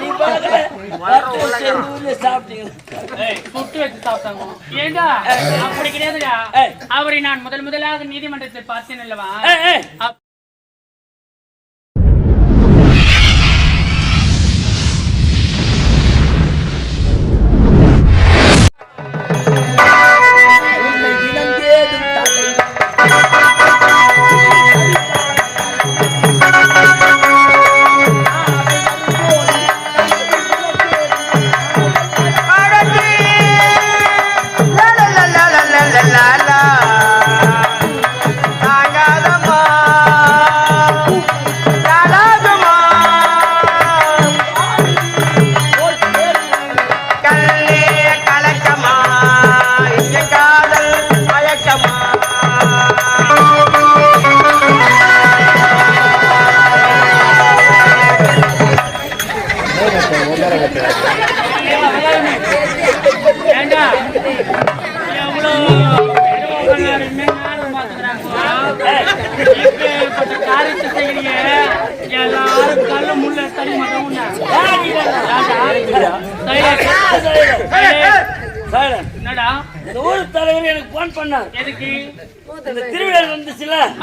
நீ வறுத்து வச்சு எங்க ஊர்ல சாப்பிட்டீங்க சுட்டு வச்சு சாப்பிட்டாங்க ஏண்டா அப்படி கிடையாதுடா. அவரை நான் முதல் முதலாக நீதிமன்றத்தில் பார்த்தேன் அல்லவா?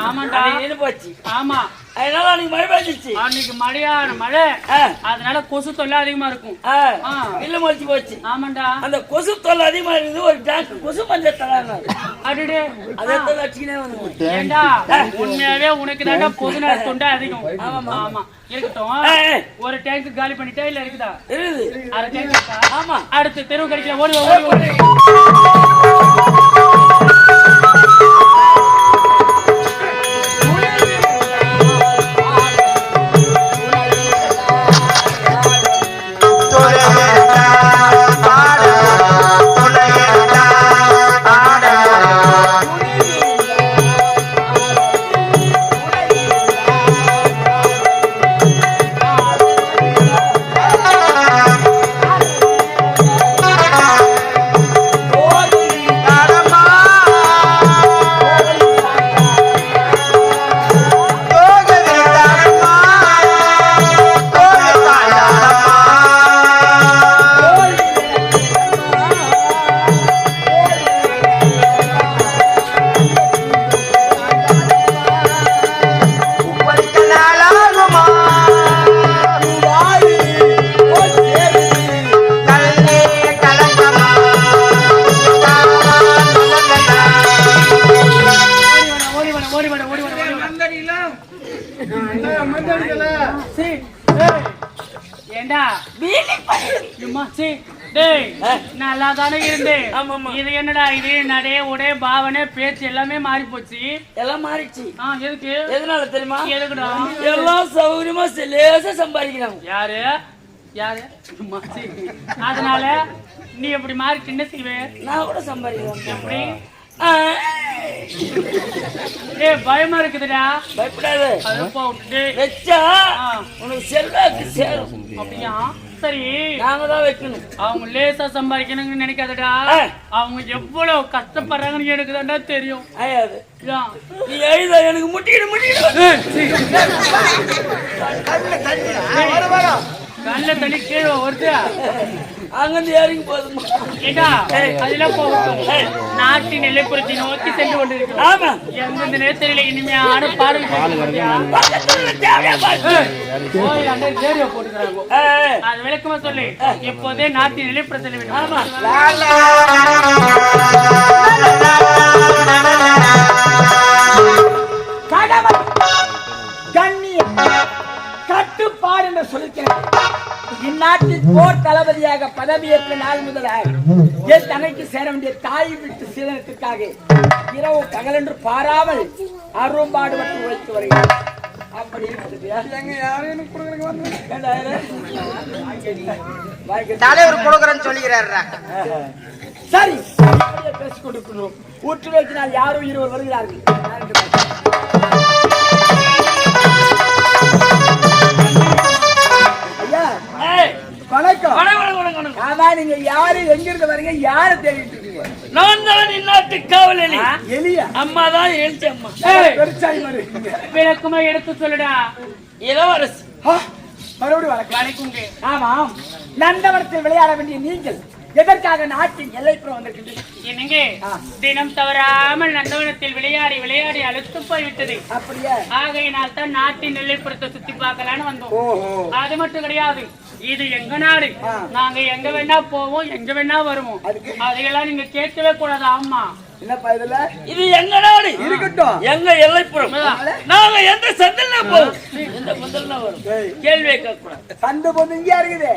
ஆமாண்டா. அது போச்சு. ஆமா. அதனால அன்னைக்கு மழை பெஞ்சிச்சு அன்னைக்கு மழையான மழை. அதனால கொசு தொல்லை அதிகமா இருக்கும். இல்ல முளைச்சு போச்சு. ஆமாண்டா. அந்த கொசு தொல்லை அதிகமா இருக்குது. ஒரு டேங்க் கொசு மஞ்சள் தராங்க அடடே. அதை வச்சுக்கினே வந்து ஏண்டா? உண்மையாவே உனக்கு தாண்டா பொது நேர தொண்டை அதிகம். ஆமா. இருக்கட்டும். ஏய். ஒரு டேங்க் காலி பண்ணிட்டா இல்ல இருக்குதா? இருக்குது. அரை டேங்க் இருக்கா? ஆமா. அடுத்து தெருவு கடைக்கில ஓடி. ஓடி பாவனை பேச்சு எல்லாமே மாறி போச்சு எல்லாம் மாறிடுச்சு. ஆ எதுக்கு? எதனால தெரியுமா? எதுக்குடா? எல்லாம் சௌகரியமா லேசா சம்பாதிக்கிறாங்க. யாரு? யாரு. அதனால நீ எப்படி மாறி என்ன செய்வே நான் கூட சம்பாதிக்கிறேன். எப்படி? ஏய் பயமா இருக்குதுடா. பயப்படாத. வச்சா. உனக்கு செல்வாக்கு சேரும். அப்படியா? சரி. நாங்க தான் வைக்கணும். அவங்க லேசா சம்பாதிக்கணும்னு நினைக்காதடா. அவங்க எவ்வளவு கஷ்டப்படுறாங்கன்னு எனக்கு தான்டா தெரியும். ஆயாது? நீ எழுத எனக்கு முட்டிடு முட்டிடு. கல்ல தள்ளி கீழே வருதா. அங்கிருந்து இறங்கி போதுமா? ஏண்டா? அதெல்லாம் போகட்டும் நாட்டு நிலைப்புறத்தை நோக்கி சென்று கொண்டிருக்கிறோம். ஆமா. எந்தெந்த நேரத்தில் இனிமையான பாடல் அது விளக்கமா சொல்லு. இப்போதே நாட்டின் நிலைப்புறத்தில் வேண்டும். ஆமா. கடமை கண்ணியம் கட்டுப்பாடு என்று சொல்லிக்கிறேன் இந்நாட்டில் போர் தளபதியாக பதவியேற்ற நாள் முதலாக என் தனக்கு சேர வேண்டிய தாய் வீட்டு சீதனத்திற்காக இரவு பகலென்று பாராமல் அரும்பாடுபட்டு உழைத்து வருகிறேன். தலைவர் கொடுக்குறேன்னு சொல்லிக்கிறாருடா. சரி பேசிக் கொண்டிருக்கிறோம். உற்று நோக்கினால் யாரோ இருவர் வருகிறார்கள். வணக்கம். வணக்கம், வணக்கம், வணக்கம், வணக்கம். ஆமா நீங்க யாரு எங்க இருந்து வரீங்க யாரு தேடிட்டு இருக்கீங்க? நான் தான் இந்நாட்டு காவலி எலியா? அம்மா தான் எழுச்சி அம்மா. பெருச்சாய் வருவீங்க விளக்கமா எடுத்து சொல்லுடா. இளவரசி. மறுபடியும் வணக்கம். வணக்கங்க ஆமாம் நந்தவனத்தில் விளையாட வேண்டிய நீங்கள் எதற்காக நாட்டின் எல்லைப்புறம் வந்திருக்கின்றீர்கள் என்னங்க. தினம் தவறாமல் நந்தவனத்தில் விளையாடி விளையாடி அழுத்து போய்விட்டது. அப்படியே? ஆகையினால் தான் நாட்டின் எல்லைப்புறத்தை சுத்தி பார்க்கலான்னு வந்தோம். அது மட்டும் கிடையாது. இது எங்க நாடு. நாங்க எங்க வேணா போவோம் எங்க வேணா வருவோம்? அதையெல்லாம் நீங்க கேட்கவே கூடாது ஆமா என்னப்பா இதுல? இது எங்க நாடு இருக்கட்டும். எங்க எல்லைப்புறம். நாங்க எந்த சந்தில போவோம் எந்த முதல்ல வரும். சந்து பொந்து இங்கே இருக்குது.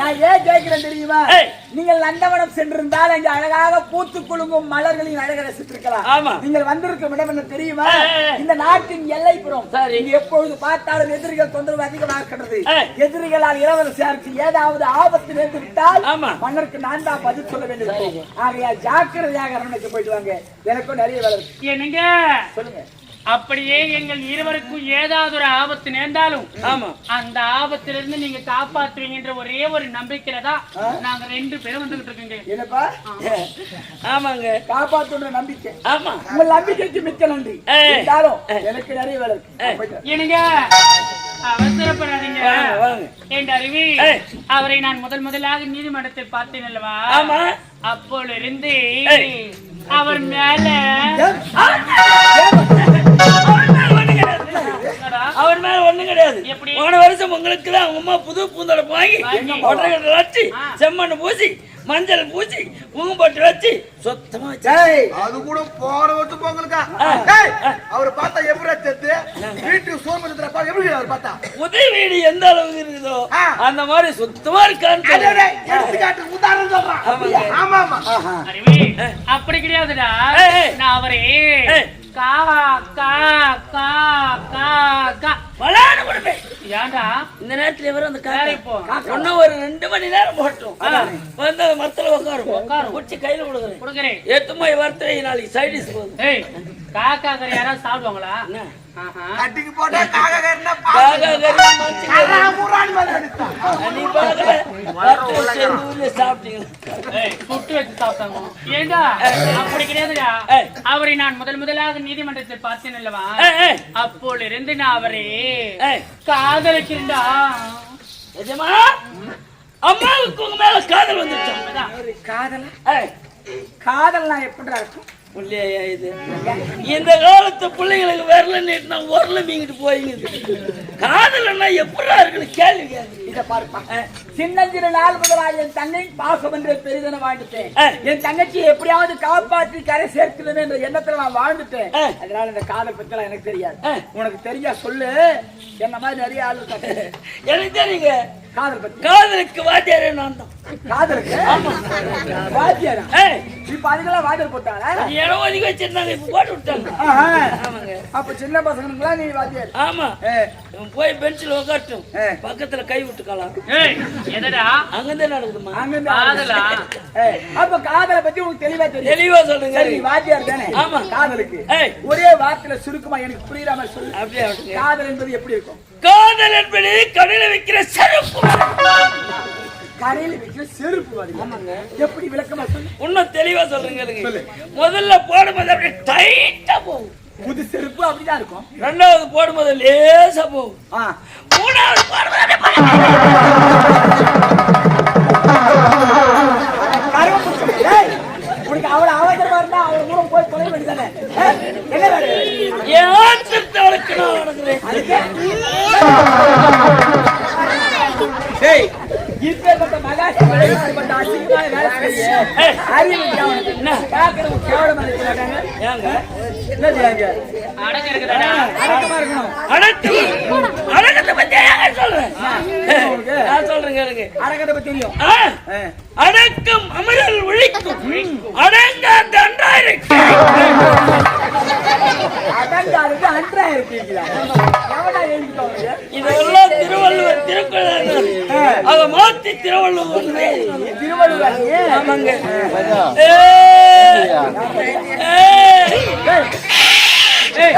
நான் ஏன் கேட்கிறேன் தெரியுமா. நீங்கள் நந்தவனம் சென்றிருந்தால் அங்கே அழகாக பூத்து குலுங்கும் மலர்களின் அழகை ரசித்திருக்கலாம். ஆமா. நீங்கள் வந்திருக்கும் இடம் என்ன தெரியுமா. இந்த நாட்டின் எல்லைப்புறம். எப்பொழுது பார்த்தாலும் எதிரிகள் தொந்தரவு அதிகமாக இருக்கிறது. எதிரிகளால் இளவரசியாருக்கு ஏதாவது ஆபத்து நேர்ந்து விட்டால். மன்னருக்கு நான் தான் பதில் சொல்ல வேண்டும். ஆகையால் ஜாக்கிரதையாக அரண்மனைக்கு போயிட்டு வாங்க. எனக்கும் நிறைய வேலை இருக்கு. என்னங்க? சொல்லுங்க. அப்படியே எங்கள் இருவருக்கும் ஏதாவது ஒரு ஆபத்து நேர்ந்தாலும் ஆமா. அந்த ஆபத்திலிருந்து நீங்க காப்பாத்துவீங்கன்ற ஒரே ஒரு நம்பிக்கையில தான் ஆ? நாங்க ரெண்டு பேரும் வந்துகிட்டு இருக்கோங்க. என்னப்பா? ஆமாங்க. காப்பாற்றுன்ற நம்பிக்கை. ஆமா. உங்கள் நம்பிக்கைக்கு மிக்க நன்றி. எனக்கு நிறைய வேலை இருக்கு. என்னங்க? அவசரப்படாதீங்க. என் அருவி. அவரை நான் முதல் முதலாக நீதிமன்றத்தில் பார்த்தேன் அல்லவா? ஆமா. அவர் மேல? அவர் மேல ஒண்ணும் கிடையாது. போன வருஷம் உங்களுக்கு தான் அவங்க அம்மா புது பூந்தொடப்பு வாங்கி. ஒட்டகத்தை வச்சு. செம்மண் பூசி மஞ்சள் பூசி குங்குமப்பட்டு வச்சு சுத்தமா அது கூட போன வருஷம் பொங்கலுக்கா அவரை பார்த்தா எப்படி செத்து வீட்டுக்கு எப்படி பார்த்தா? புது வீடு எந்த அளவுக்கு இருக்குதோ. அந்த மாதிரி சுத்தமா இருக்கான்னு. எடுத்துக்காட்டு உதாரணம் சொல்றான். ஆமாங்க. ஆமா ஆமா. ஆஹா. அருவி அப்படி கிடையாதுடா. நான் அவரே. கா கா கா கா கா. வளான்னு கொடுப்பேன் ஏன்டா? இந்த நேரத்துல இவர் அந்த போ. இன்னும் ஒரு ரெண்டு மணி நேரம் போட்டோம் வந்து அந்த மரத்துல உட்காரும் உட்காரும். குடிச்சு கையில கொடுக்குறேன். கொடுக்குறேன். எத்துமா வார்த்தை நாளைக்கு? சைடிஸ் போகுது ஏய் காக்கா கறி யாராவது சாப்பிடுவாங்களா. கட்டிக்கு போட்டா காக கறினா காக்கா கறி, மச்சி கறி. முறான் மேல அடித்தான் நீ பார்க்கல? வறுத்து வச்சு எங்க ஊர்லயே சாப்பிட்டீங்களா? ஏய், சுட்டு வச்சு சாப்பிட்டாங்க. ஏண்டா? அப்படி கிடையாதுடா. ஏய். அவரை நான் முதல் முதலாக நீதிமன்றத்தில் பார்த்தேன் அல்லவா? ஏய், அப்போலிருந்து நான் அவரை காதலிக்கிறேன்டா எஜமா, அம்மாவுக்கு உங்க மேல காதல் வந்துருச்சா? காதலா? காதல்னா எப்படிடா இருக்கும்? புள்ளையா இது? இந்த காலத்து பிள்ளைங்களுக்கு விரல நீட்டினா உரல மீங்கிட்டு போயிங்குது காதலன்னா எப்படா இருக்குன்னு கேள்வி கேட்குறீங்க இத பாருப்பா. சின்னஞ்சிறு நாள் முதலாக என் தங்கை பாசம் என்று பெரிதன வாழ்ந்துட்டேன். என் தங்கச்சியை எப்படியாவது காப்பாற்றி கரை சேர்க்கணும் என்ற எண்ணத்துல நான் வாழ்ந்துட்டேன். அதனால இந்த காதல் பத்தி எனக்கு தெரியாது. உனக்கு தெரிஞ்சா சொல்லு. என்ன மாதிரி நிறைய ஆளு. எனக்கு தெரியுங்க. காதல் பத்தி. காதலுக்கு வாத்தியாரே நான் தான். காதலுக்கு? வாத்தியாரா? இப்ப அதுக்கெல்லாம் வாத்தியார் போட்டாங்களா இடம் ஒதுக்கி வச்சிருந்தாங்க. இப்ப போட்டு விட்டாங்க. ஆமாங்க. அப்ப சின்ன பசங்களுக்குலாம் நீ வாத்தியார். ஆமா. போய் பெஞ்சில் உட்காட்டும் ஏ. பக்கத்துல கை விட்டுக்கலாம் ஏய் எதடா அங்கதான் நடக்குதுமா அங்கிருந்து காதலா? ஏ, அப்ப காதலை பத்தி உனக்கு தெளிவா தெரியும். தெளிவா சொல்லுங்க. சரி வாத்தியார் தானே? ஆமா. காதலுக்கு. ஒரே வார்த்தையில சுருக்கமா எனக்கு புரியுற மாதிரி சொல்லு. அப்படியே. காதல் என்பது எப்படி இருக்கும்? காதல் என்பது கடையில வைக்கிற செருப்பு கரையில வைக்கிற செருப்பு எப்படி விளக்கமா சொல்லு? இன்னும் தெளிவா சொல்றேங்க. முதல்ல போடும்போது அப்படியே டைட்டா போகும். புது செருப்பு அப்படிதான் இருக்கும். ரெண்டாவது போடும்போது லேசா போகும். மூணாவது போடும்போது உனக்கு அவ்வளவு அவசரமா இருந்தா அவ்வளவு தூரம் போய் தொலை வேண்டியதானே? என்ன வேலை? என் ஆத்திரத்தை வளர்க்கணும்? அதுக்கு. இப்பேற்பட்ட மகாசி விளையாடப்பட்ட அசிங்கமான வேலை செய்ய, ஏய். அறிவு இல்லை அவனுக்கு. என்ன? கேட்கறவங்க கேவலமா நினைக்க மாட்டாங்க. ஏங்க என்ன செய்றாங்க? அடக்க இருக்குதாடா அடக்கமா இருக்கணும். அடக்கம் அடக்கத்தை பத்தி சொல்றேன் நான் சொல்றேன் கேளுங்க அடக்கத்தை பத்தி தெரியும். அடக்கம் அமரல் ஒழிக்கும் அடங்காத அன்றாயிருக்கு அடங்காதது அன்றா இருக்கீங்களா? எழுதிட்டு வந்தது? இதெல்லாம் திருவள்ளுவர் திருக்குறள். அதை மாத்தி திருவள்ளுவர். திருவள்ளுவர் நீ? ஆமாங்க. ஏய், ஏய், ஏய்,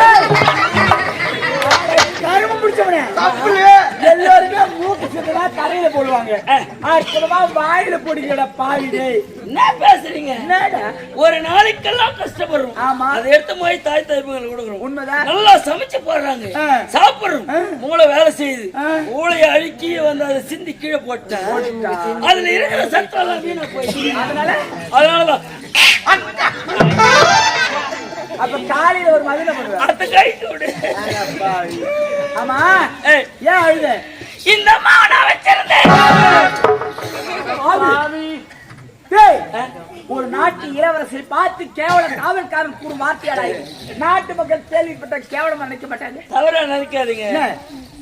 தப்புலையே எல்லாருமே மூக்கு சுத்தமா தரையில போடுவாங்க. அற்புதமா வாயில போடுகிற பாவிடே. என்ன பேசுறீங்க? என்னடா? ஒரு நாளைக்கெல்லாம் கஷ்டப்படுறோம். ஆமா. அதை எடுத்து போய் தாய் தகப்பங்களுக்கு கொடுக்குறோம். உண்மைதான். நல்லா சமைச்சு போடுறாங்க. சாப்பிடுறோம். மூளை வேலை செய்யுது. மூளையை அழுக்கி வந்து அதை சிந்தி கீழே போட்டேன். அதுல இருக்கிற சத்தம் எல்லாம் வீணா போயிடுச்சு. அதனால? அதனாலதான். அப்ப காலையில ஒரு மதுரை பண்ணுவேன் ஆமா. ஏன் அழுத? இந்த நான் வச்சிருந்தேன் ஒரு நாட்டு இளவரசரை பார்த்து கேவல காவல்காரன் கூறும் வார்த்தையாடா இது. நாட்டு மக்கள் கேள்விப்பட்ட கேவலம் நினைக்க மாட்டாங்க தவறா நினைக்காதீங்க?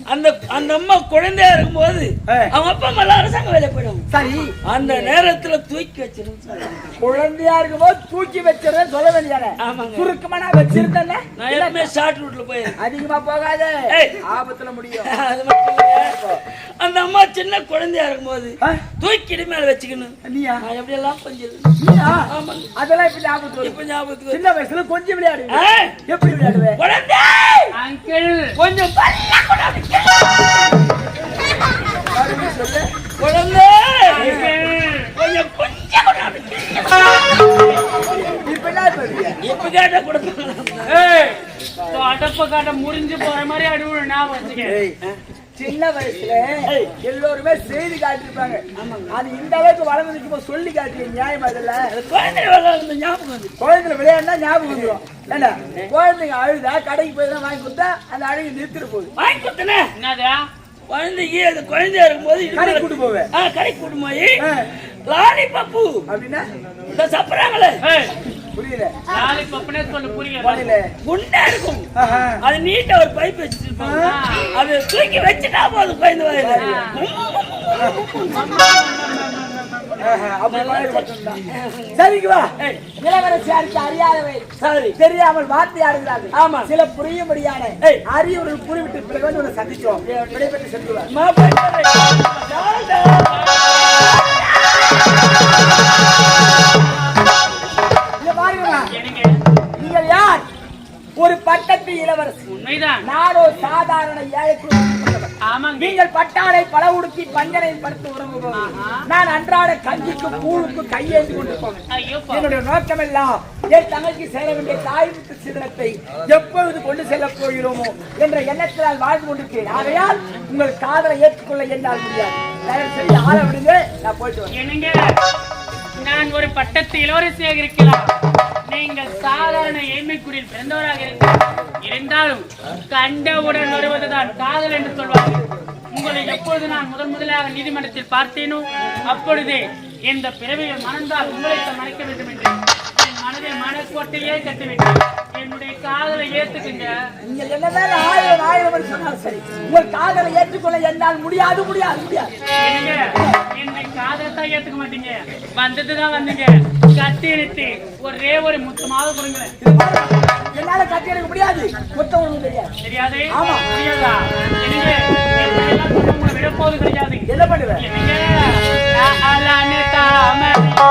அந்த அந்த அம்மா குழந்தையா இருக்கும்போது. அவங்க அப்பா அம்மா எல்லாம் அரசாங்க வேலை போயிடும் சரி அந்த நேரத்துல தூக்கி வச்சிருந்து குழந்தையா இருக்கும்போது தூக்கி வச்சிருந்தேன் சொல்ல ஆமாங்க. சுருக்கமா நான் வச்சிருந்தேன் நான் எப்பவுமே ஷார்ட் ரூட்ல போயிருக்கேன் அதிகமா போகாத. ஆபத்துல முடியும் அது மட்டும். அந்த அம்மா சின்ன குழந்தையா இருக்கும்போது ஆ? தூக்கி இடி மேல வச்சுக்கணும் நீயா எப்படி எல்லாம் கொஞ்சம் அதெல்லாம் இப்ப ஞாபகத்து வரும். இப்ப ஞாபகத்துக்கு. சின்ன வயசுல கொஞ்சம் விளையாடுவேன்? எப்படி விளையாடுவேன் குழந்தை அங்கிள். கொஞ்சம். குழந்தை. கொஞ்சம். இப்ப கேட்டா அடப்ப காட்ட முறிஞ்சு போற மாதிரி அடிவுல நான் வச்சுக்க ஏய், சின்ன வயசுல எல்லோருமே செய்தி காட்டிருப்பாங்க அது இந்த அளவுக்கு வளர்ந்துருக்கு இப்ப சொல்லி காட்டுறீங்க நியாயம் அது குழந்தை விளையாடுற ஞாபகம் வந்து குழந்தைல விளையாடினா ஞாபகம் வந்துடும் ஏண்டா குழந்தைங்க அழுதா கடைக்கு போய் தான் வாங்கி கொடுத்தா அந்த அழுகி நிறுத்திட்டு போகுது. வாங்கி கொடுத்தனே? என்னதா குழந்தைக்கு அது குழந்தையா இருக்கும்போது இது கடைக்கு கூட்டு போவேன் ஆ கடைக்கு கூட்டு போய். லாலி பப்பு அப்படின்னா? இந்த சப்புறாங்களே புரியல. நாளை பப்பனே சொல்லு புரியல. புரியல. குண்டா இருக்கும். அது நீட்டா ஒரு பைப் வச்சுட்டு இருப்பாங்க அது தூக்கி வச்சுட்டா போதும் குழந்தை வாயில. சரிக்கு வா இளவரசியாருக்கு அறியாதவை சரி. தெரியாமல் வார்த்தையாடுகிறார்கள் ஆமா. சில புரியும்படியான ஏய். அறியவர்கள் புரிவிட்டு பிறகு வந்து உன்னை சந்திச்சோம். விடைபெற்று நீங்கள் யார்? ஒரு பட்டத்து இளவரசி. உண்மைதான். நானோ சாதாரண ஏழை நீங்கள் பட்டாடை பல உடுத்தி பஞ்சனை படுத்து உறங்குபவர் நான் அன்றாட கஞ்சிக்கு கூழுக்கு கையேந்தி கொண்டு. என்னுடைய நோக்கம் எல்லாம் என் தங்கைக்கு சேர வேண்டிய தாய் விட்டு சிதறத்தை எப்பொழுது கொண்டு செல்லப் போகிறோமோ என்ற எண்ணத்தினால் வாழ்ந்து கொண்டிருக்கிறேன். ஆகையால் உங்கள் காதலை ஏற்றுக்கொள்ள என்னால் முடியாது. தயவு செய்து ஆள விடுங்க நான் போயிட்டு வரேன். நான் ஒரு பட்டத்து இளவரசியாக இருக்கலாம் நீங்கள் சாதாரண ஏழ்மைக்குடியில் பிறந்தவராக இருந்தாலும் கண்டவுடன் வருவதுதான் காதல் என்று சொல்வார்கள். உங்களை எப்பொழுது நான் முதன் முதலாக நீதிமன்றத்தில் பார்த்தேனோ அப்பொழுதே இந்த பிறவியை மணந்தால் உங்களை தான் மறைக்க வேண்டும் என்று. என் மனதில் மனக்கோட்டையே கட்டிவிட்டேன் என்னுடைய காதலை ஏத்துக்குங்க நீங்கள் என்னதான் ஆயிரம் ஆயிரம் வருஷம் சொன்னாலும் சரி உங்கள் காதலை ஏற்றுக்கொள்ள என்னால் முடியாது முடியாது முடியாது. என்னங்க? என்னை காதலத்தான் ஏத்துக்க மாட்டீங்க. வந்ததுதான் வந்தீங்க. கட்டி இழுத்து ஒரே ஒரு முத்தமாக கொடுங்களேன் என்னால கட்டி எடுக்க முடியாது. மொத்தம் ஒண்ணும் தெரியாது. தெரியாது? ஆமா. தெரியாதா? என்னங்க எப்படியெல்லாம் சொன்னா விட போவது கிடையாது என்ன பண்ணுவேன் தாமரை.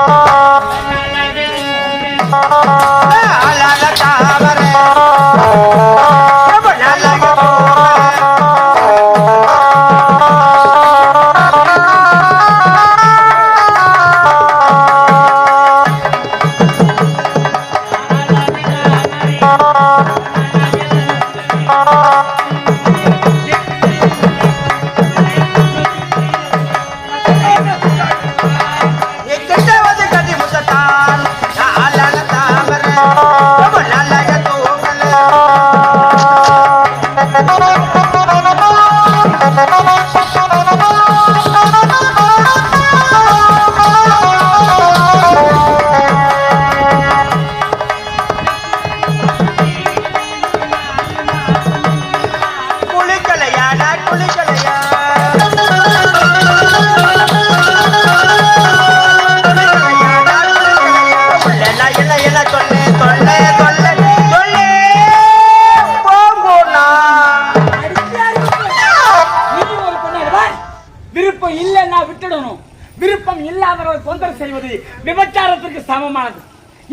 என்பது விபச்சாரத்திற்கு சமமானது.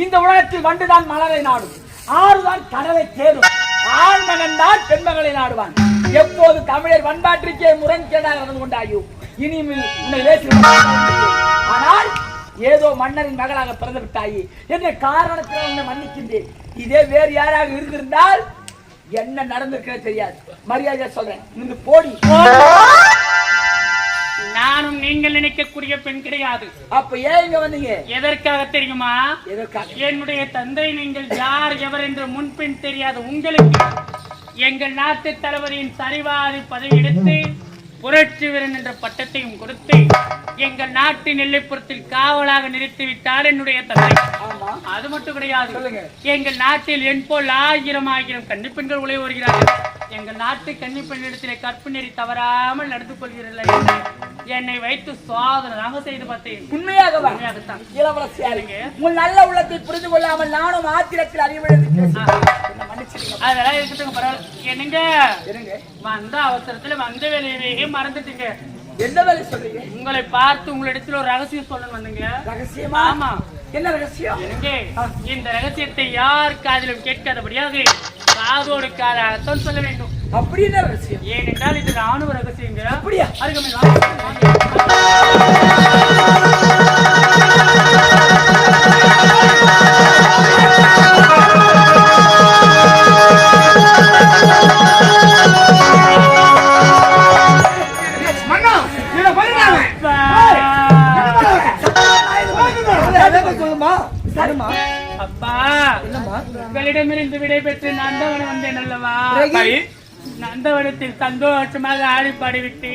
இந்த உலகத்தில் வண்டுதான் மலரை நாடும். ஆறுதான் கடலை தேடும். ஆண் தான் பெண்மகளை நாடுவான். எப்போது தமிழர் பண்பாட்டிற்கே முரண்கேடாக நடந்து கொண்டாயோ இனிமேல் உன்னை ஆனால் ஏதோ மன்னரின் மகளாக பிறந்து விட்டாயி என்ற காரணத்தில் உன்னை மன்னிக்கின்றேன். இதே வேறு யாராக இருந்திருந்தால் என்ன நடந்திருக்கிறது தெரியாது. மரியாதையா சொல்றேன். இருந்து போடி. நானும் நீங்கள் நினைக்கக்கூடிய பெண் கிடையாது. அப்ப ஏன் இங்க வந்தீங்க? எதற்காக தெரியுமா? என்னுடைய தந்தை நீங்கள் யார் எவர் என்று முன்பின் தெரியாத. உங்களுக்கு எங்கள் நாட்டு தளபதியின் சரிவாதி பதவி எடுத்து புரட்சி வீரன் என்ற பட்டத்தையும் கொடுத்து எங்கள் நாட்டின் எல்லைப்புறத்தில் காவலாக நிறுத்திவிட்டார் என்னுடைய தந்தை. அது மட்டும் கிடையாது. எங்கள் நாட்டில் என் போல் ஆயிரம் ஆயிரம் கன்னிப்பெண்கள் உழைய வருகிறார்கள் எங்கள் நாட்டு கன்னிப்பெண்ணிடத்திலே கற்பு நெறி தவறாமல் நடந்து கொள்கிறீர்கள் என்னை வைத்து சோதனமாக செய்து பார்த்தேன். உண்மையாக உண்மையாகத்தான். இளவரசியாருங்க உங்கள் நல்ல உள்ளத்தை புரிந்து கொள்ளாமல் நானும் ஆத்திரத்தில் அறிவிழந்து அதெல்லாம் இருக்கட்டும் பரவாயில்ல. என்னங்க? இருங்க வந்த அவசரத்துல வந்த வேலையவே மறந்துட்டீங்க. என்ன வேலை சொல்றீங்க? உங்களை பார்த்து உங்களிடத்துல ஒரு ரகசியம் சொல்லணும் வந்தீங்க. ரகசியமா? ஆமா. என்ன ரகசியம்? எங்க இந்த ரகசியத்தை யார் காதிலும் கேட்காதபடியாக காதோடு காதாகத்தான் சொல்ல வேண்டும். அப்படி என்ன ரகசியம்? ஏனென்றால் இது ராணுவ ரகசியங்க. அப்படியா? அருகமில் உங்களிடமிருந்து விடை பெற்று நந்தவனம் வந்தேன் அல்லவா. நந்தவனத்தில் சந்தோஷமாக ஆடி பாடிவிட்டு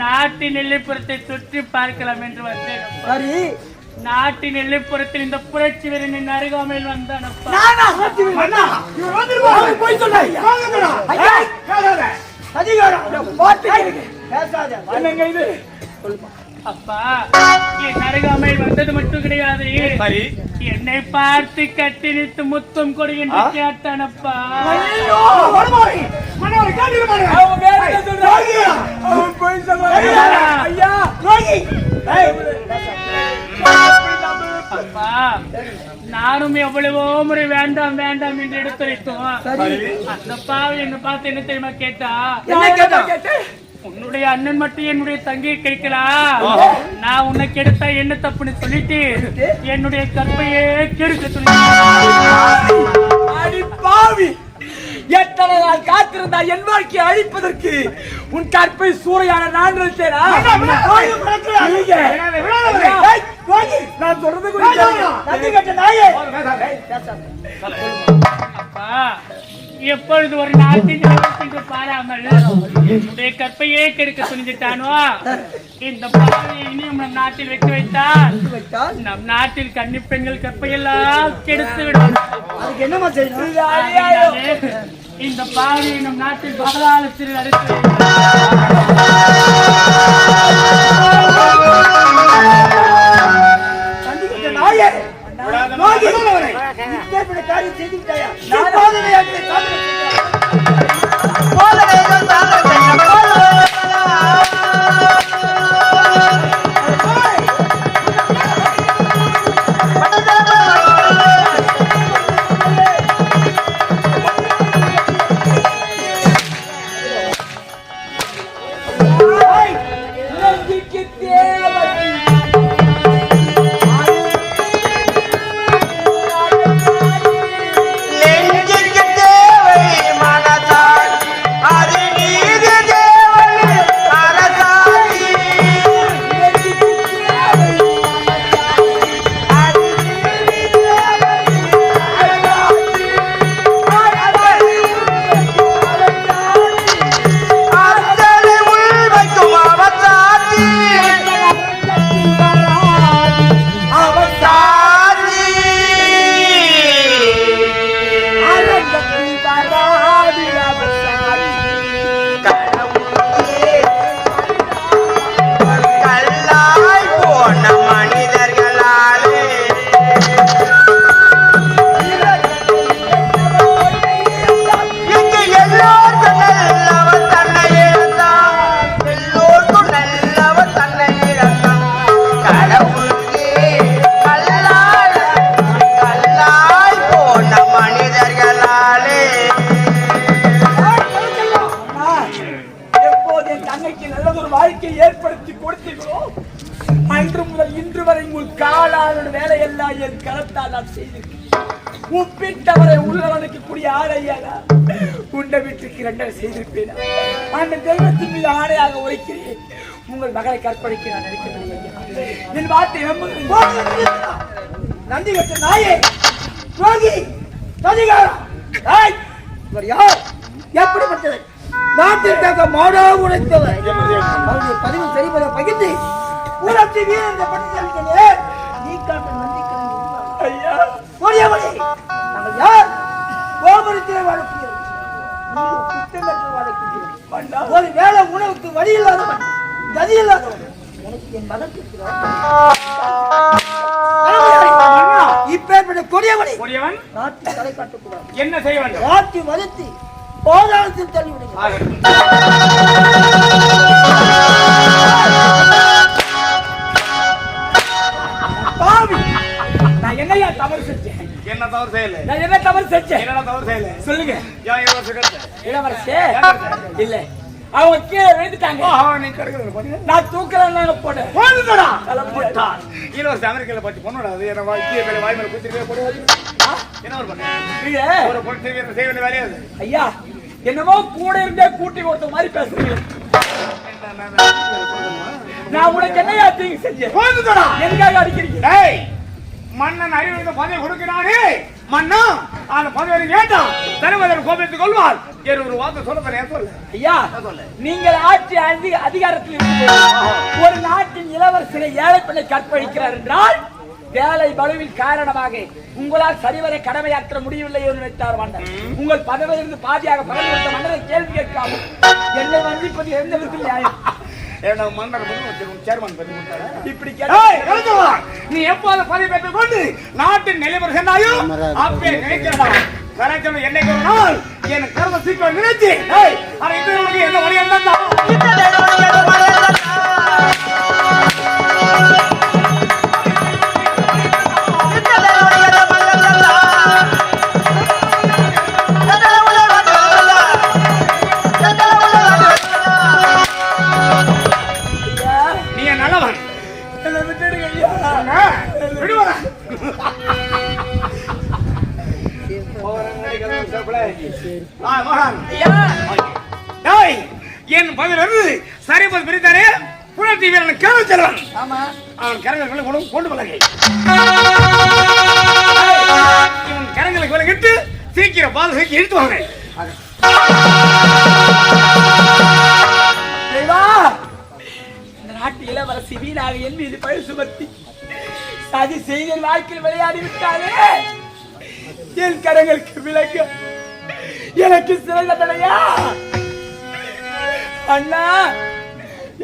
நாட்டின் எல்லைப்புறத்தை சுற்றி பார்க்கலாம் என்று வந்தேன் நாட்டின் எல்லைப்புறத்தில் இந்த புரட்சி வீரனின் அருகாமையில் வந்தான் அதிகாரம். பேசாத. என்னங்க இது? அப்பா என் அருகாமையில் வந்தது மட்டும் கிடையாது. என்னை பார்த்து கட்டி நிறுத்து முத்தம் கொடு என்று கேட்டான் அப்பா. அப்பா நானும் எவ்வளவோ முறை வேண்டாம் வேண்டாம் என்று எடுத்துரைத்தோம். அந்த பாவி என்ன பார்த்து என்ன தெரியுமா கேட்டா? என்ன கேட்டா கேட்டு? உன்னுடைய அண்ணன் மட்டும் என்னுடைய தங்கையை கிடைக்கலாம் நான் உன்னை கெடுத்தா என்ன தப்புன்னு சொல்லிட்டு என்னுடைய கற்பையே கெடுக்க சொல்லி பாவி எத்தனை நாள் காத்திருந்தா என் வாழ்க்கையை அழிப்பதற்கு உன் கற்பை சூறையான நான் போய், நான் சொல்றது. அப்பா. எப்பொழுது ஒரு நாட்டின் பாராமல் என்னுடைய கற்பையே கெடுக்க துணிஞ்சிட்டானோ? இந்த இனியும் நம் நாட்டில் வைத்து வைத்தால் நம் நாட்டில் கன்னி பெண்கள் கற்பையெல்லாம் கெடுத்து விடும் என்னமா இந்த பாவையை நம் நாட்டில் பாதாளத்தில் அடைத்து இப்பேற்பட்ட காரியம் செய்து விட்டாயா? நான் மகளை கற்பழிக்க நான் ஐயா. என் வார்த்தை நன்றி கட்ட நாயே. துரோகி சதிகாரம் ஏய், இவர் யார்? எப்படிப்பட்டவர்? நாட்டிற்காக மாடா உழைத்தவர் அவருடைய பதிவு சரிபட பகிர்ந்து ஊராட்சி வீரர் பட்டியலிலே நீ காட்ட நந்திக்கணும் ஐயா. கொடியவனே நாங்கள் யார்? கோபுரத்திலே வாழக்கூடியவர் ஒரு வேளை உணவுக்கு வழி இல்லாதவன் கதி இல்லாதவன் உனக்கு என் மகன் இப்பேற்பட்ட கொடியவனை கொடியவன் நாட்டு தலை காட்டக்கூடாது என்ன செய்ய வேண்டும்? நாட்டி வதத்தி போதாளத்தில் தள்ளி விடுங்க ஆகட்டும். பாவி. நான் என்னையா தவறு செஞ்சேன்? என்ன தவறு செய்யல? நான் என்ன தவறு செஞ்சேன்? என்னடா தவறு செய்யல? சொல்லுங்க. இளவரசே. இல்ல. அவங்க கீழே விழுந்துட்டாங்க. நீ கிடைக்கிறது நான் தூக்கலாம் போனேன் போதுடா கிளம்பிட்டா. இலவச அமெரிக்கால பத்தி பொண்ணோட அது என்ன வாய்க்கு மேல வாய் மேல குத்திட்டு போட என்ன ஒரு பண்ண? ஒரு பொண்ணு செய்ய வேண்டிய வேலையா ஐயா என்னமோ கூட இருந்தே கூட்டி கொடுத்த மாதிரி பேசுறீங்க. நான் உனக்கு என்னையா தீங்கு செஞ்சேன்? போதுடா எதுக்காக அடிக்கிறீங்க? மன்னன் அறிவித்த பதவி கொடுக்கிறானே. மன்னா அந்த பதவி கேட்டான் தலைவர் கோபித்துக் கொள்வார் என்று ஒரு வார்த்தை சொல்ல சொல்லு. ஐயா நீங்கள் ஆட்சி அதிக அதிகாரத்தில் ஒரு நாட்டின் இளவரசரை ஏழை பெண்ணை கற்பழிக்கிறார் என்றால் வேலை பலுவின் காரணமாக உங்களால் சரிவர கடமையாற்ற முடியவில்லை என்று நினைத்தார் மன்னர். உங்கள் பதவியிலிருந்து பாதியாக பதவி மன்னரை கேள்வி கேட்காமல் என்னை வஞ்சிப்பது எந்த விதத்தில் நியாயம்? ஏன்னா மன்னர் சேர்மன் பத்தி கொடுத்தாரு இப்படி. நீ எப்போது பதவி பெற்றுக் கொண்டு நாட்டின் நிலைவர் சென்றாயோ அப்பே நினைக்கிறதா கரெக்டான என்னைக்கு ஒரு நாள் என் கருத சீக்கிரம் நினைச்சு. ஏய், ஆனா இந்த உனக்கு என்ன வழி இருந்தா விடுவதா ஆ, மகான். ஐயா டேய், என் பதிலிருந்து சரிபது பிரித்தானே புரட்சி வீரன் கேள்வி செல்வன். ஆமா. அவன் கரங்களுக்கு கொண்டு கொண்டு பலகை இவன் கரங்களுக்கு விலகிட்டு சீக்கிரம் பால் சீக்கி இழுத்து வாங்க. நாட்டு இளவரசி வீணாக என் மீது பழி சுமத்தி. சதி செய்த வாழ்க்கையில் விளையாடி விட்டாலே என் கரங்களுக்கு விலங்க எனக்கு சிறந்த தடையா அண்ணா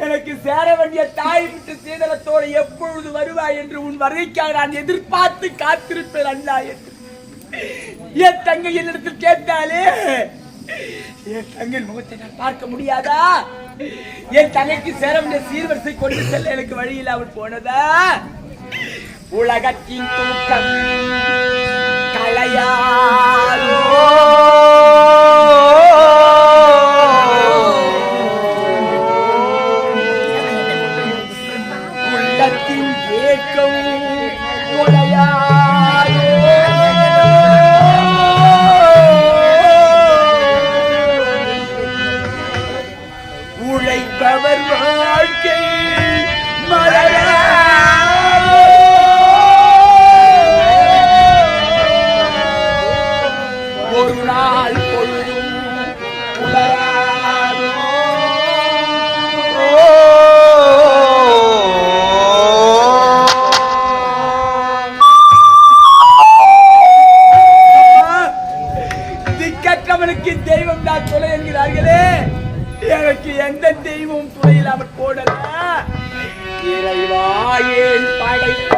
எனக்கு சேர வேண்டிய தாய் விட்டு சீதனத்தோடு எப்பொழுது வருவாய் என்று உன் வருகைக்காக நான் எதிர்பார்த்து காத்திருப்பேன் அண்ணா என்று. என் தங்கை என்னிடத்தில் கேட்டாலே என் தங்கின் முகத்தை நான் பார்க்க முடியாதா? என் தங்கைக்கு சேர வேண்டிய சீர்வரிசை கொண்டு செல்ல எனக்கு வழி இல்லாமல் போனதா? உலகத்தின் தூக்கம் கலையாரோ இறைவா ஏன் படைத்தாய் எனக்கு